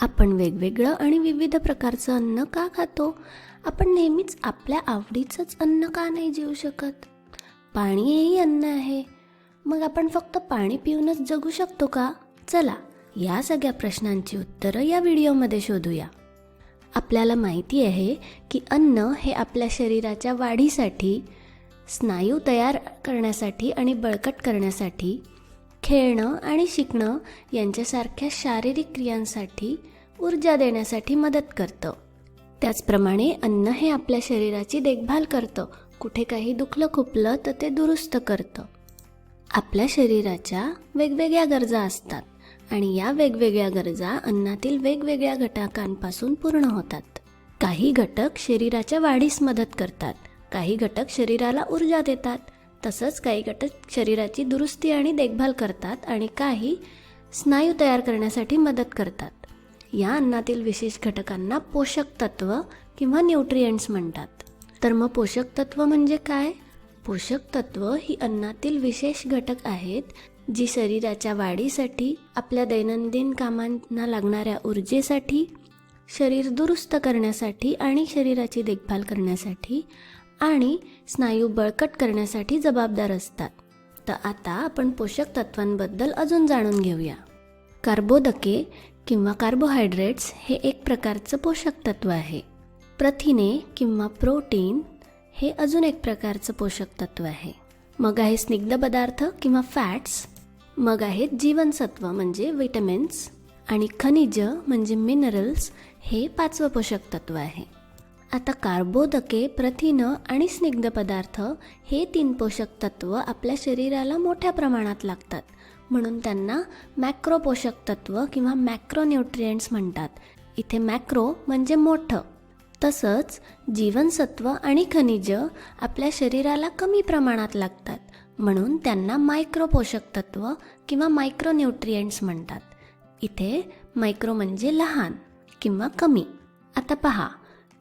आपण वेगवेगळं आणि विविध प्रकारचं अन्न का खातो? आपण नेहमीच आपल्या आवडीचंच अन्न का नाही जेवू शकत? पाणी हेही अन्न आहे. मग आपण फक्त पाणी पिऊनच जगू शकतो का? चला या सगळ्या प्रश्नांची उत्तरं या व्हिडिओमध्ये शोधूया. आपल्याला माहिती आहे की अन्न हे आपल्या शरीराच्या वाढीसाठी स्नायू तयार करण्यासाठी आणि बळकट करण्यासाठी खेळणं आणि शिकणं यांच्यासारख्या शारीरिक क्रियांसाठी ऊर्जा देण्यासाठी मदत करतं. त्याचप्रमाणे अन्न हे आपल्या शरीराची देखभाल करतं. कुठे काही दुखलं खुपलं तर ते दुरुस्त करतं. आपल्या शरीराच्या वेगवेगळ्या गरजा असतात आणि या वेगवेगळ्या गरजा अन्नातील वेगवेगळ्या घटकांपासून पूर्ण होतात. काही घटक शरीराच्या वाढीस मदत करतात. काही घटक शरीराला ऊर्जा देतात. तसंच काही घटक शरीराची दुरुस्ती आणि देखभाल करतात आणि काही स्नायू तयार करण्यासाठी मदत करतात. या अन्नातील विशेष घटकांना पोषक तत्व किंवा न्यूट्रियंट्स म्हणतात. तर मग पोषक तत्व म्हणजे काय? पोषक तत्व ही अन्नातील विशेष घटक आहेत जी शरीराच्या वाढीसाठी आपल्या दैनंदिन कामांना लागणाऱ्या ऊर्जेसाठी शरीर दुरुस्त करण्यासाठी आणि शरीराची देखभाल करण्यासाठी आणि स्नायू बळकट करण्यासाठी जबाबदार असतात. तर आता आपण पोषक तत्वांबद्दल अजून जाणून घेऊया. कार्बोदके किंवा कार्बोहायड्रेट्स हे एक प्रकारचं पोषक तत्व आहे. प्रथिने किंवा प्रोटीन हे अजून एक प्रकारचं पोषक तत्व आहे. मग आहे स्निग्ध पदार्थ किंवा फॅट्स. मग आहेत जीवनसत्व म्हणजे विटॅमिन्स आणि खनिज म्हणजे मिनरल्स हे पाचवं पोषक तत्व आहे. आता कार्बोदके प्रथिनं आणि स्निग्ध पदार्थ हे तीन पोषक तत्व आपल्या शरीराला मोठ्या प्रमाणात लागतात. म्हणून त्यांना मॅक्रो पोषक तत्व किंवा मॅक्रोन्यूट्रियंट्स म्हणतात. इथे मॅक्रो म्हणजे मोठं. तसंच जीवनसत्व आणि खनिज आपल्या शरीराला कमी प्रमाणात लागतात. म्हणून त्यांना मायक्रो पोषक तत्व किंवा मायक्रोन्यूट्रियंट्स म्हणतात. इथे मायक्रो म्हणजे लहान किंवा कमी. आता पहा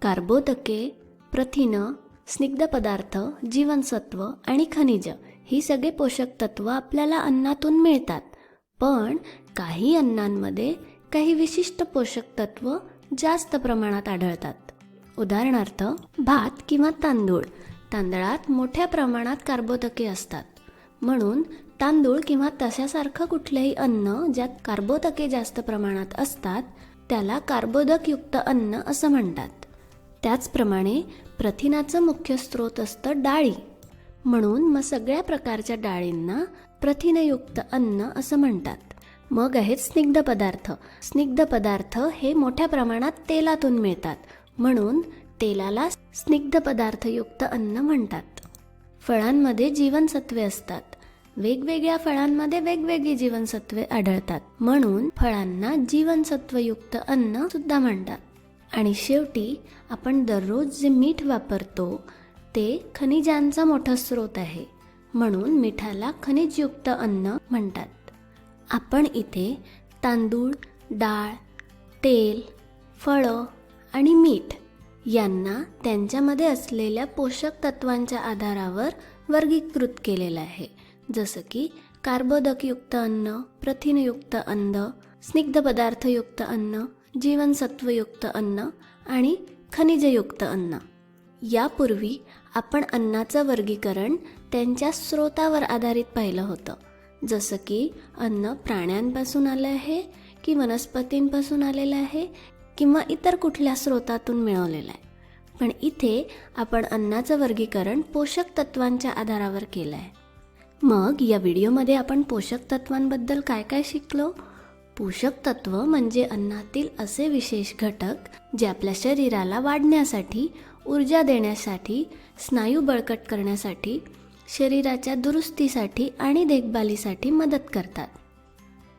कार्बोदके प्रथिनं स्निग्ध पदार्थ जीवनसत्व आणि खनिज ही सगळे पोषक तत्व आपल्याला अन्नातून मिळतात. पण काही अन्नांमध्ये काही विशिष्ट पोषक तत्व जास्त प्रमाणात आढळतात. उदाहरणार्थ भात किंवा तांदूळ. तांदळात मोठ्या प्रमाणात कार्बोदके असतात. म्हणून तांदूळ किंवा तशासारखं कुठलंही अन्न ज्यात कार्बोदके जास्त प्रमाणात असतात त्याला कार्बोदकयुक्त अन्न असं म्हणतात. त्याचप्रमाणे प्रथिनाचं मुख्य स्रोत असतं डाळी. म्हणून मग सगळ्या प्रकारच्या डाळींना प्रथिनयुक्त अन्न असं म्हणतात. मग आहेत स्निग्ध पदार्थ. स्निग्ध पदार्थ हे मोठ्या प्रमाणात तेलातून मिळतात. म्हणून तेलाला स्निग्ध पदार्थयुक्त अन्न म्हणतात. फळांमध्ये जीवनसत्वे असतात. वेगवेगळ्या फळांमध्ये वेगवेगळी जीवनसत्वे आढळतात. म्हणून फळांना जीवनसत्वयुक्त अन्न सुद्धा म्हणतात. आणि शेवटी आपण दररोज जे मीठ वापरतो ते खनिजांचा मोठा स्रोत आहे म्हणून मिठाला खनिजयुक्त अन्न म्हणतात. आपण इथे तांदूळ डाळ तेल फळं आणि मीठ यांना त्यांच्यामध्ये असलेल्या पोषक तत्वांच्या आधारावर वर्गीकृत केलेलं आहे. जसं की कार्बोदकयुक्त अन्न प्रथिनयुक्त अन्न स्निग्ध पदार्थयुक्त अन्न जीवनसत्वयुक्त अन्न आणि खनिजयुक्त अन्न. यापूर्वी आपण अन्नाचं वर्गीकरण त्यांच्या स्रोतावर आधारित पाहिलं होतं. जसं की अन्न प्राण्यांपासून आलं आहे की वनस्पतींपासून आलेलं आहे किंवा इतर कुठल्या स्रोतातून मिळवलेलं आहे. पण इथे आपण अन्नाचं वर्गीकरण पोषक तत्वांच्या आधारावर केलं आहे मग या व्हिडिओमध्ये आपण पोषक तत्वांबद्दल काय काय शिकलो? पोषक तत्व म्हणजे अन्नातील असे विशेष घटक जे आपल्या शरीराला वाढण्यासाठी ऊर्जा देण्यासाठी स्नायू बळकट करण्यासाठी शरीराच्या दुरुस्तीसाठी आणि देखभालीसाठी मदत करतात.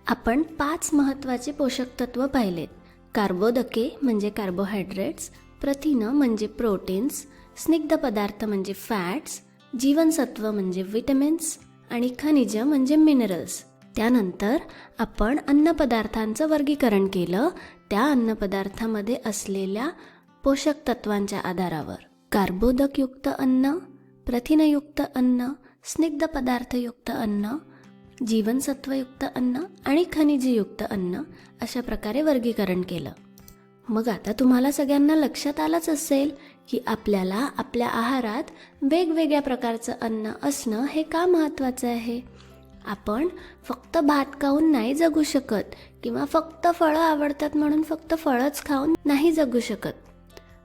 आपण पाच महत्त्वाचे पोषक तत्व पाहिलेत. कार्बोदके म्हणजे कार्बोहायड्रेट्स प्रथिनं म्हणजे प्रोटीन्स स्निग्ध पदार्थ म्हणजे फॅट्स जीवनसत्व म्हणजे विटॅमिन्स आणि खनिज म्हणजे मिनरल्स त्यानंतर आपण अन्नपदार्थांचं वर्गीकरण केलं. त्या अन्नपदार्थामध्ये असलेल्या पोषक तत्वांच्या आधारावर कार्बोदकयुक्त अन्न प्रथिनयुक्त अन्न स्निग्ध पदार्थयुक्त अन्न जीवनसत्वयुक्त अन्न आणि खनिजयुक्त अन्न अशा प्रकारे वर्गीकरण केलं. मग आता तुम्हाला सगळ्यांना लक्षात आलंच असेल की आपल्याला आपल्या आहारात वेगवेगळ्या प्रकारचं अन्न असणं हे का महत्त्वाचं आहे? आपण फक्त भात खाऊन नाही जगू शकत किंवा फक्त फळं आवडतात म्हणून फक्त फळंच खाऊन नाही जगू शकत.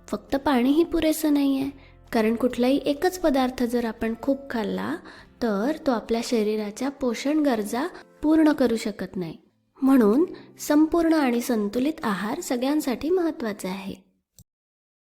फक्त पाणीही पुरेसं नाही आहे कारण कुठलाही एकच पदार्थ जर आपण खूप खाल्ला तर तो आपल्या शरीराच्या पोषण गरजा पूर्ण करू शकत नाही. म्हणून संपूर्ण आणि संतुलित आहार सगळ्यांसाठी महत्त्वाचा आहे.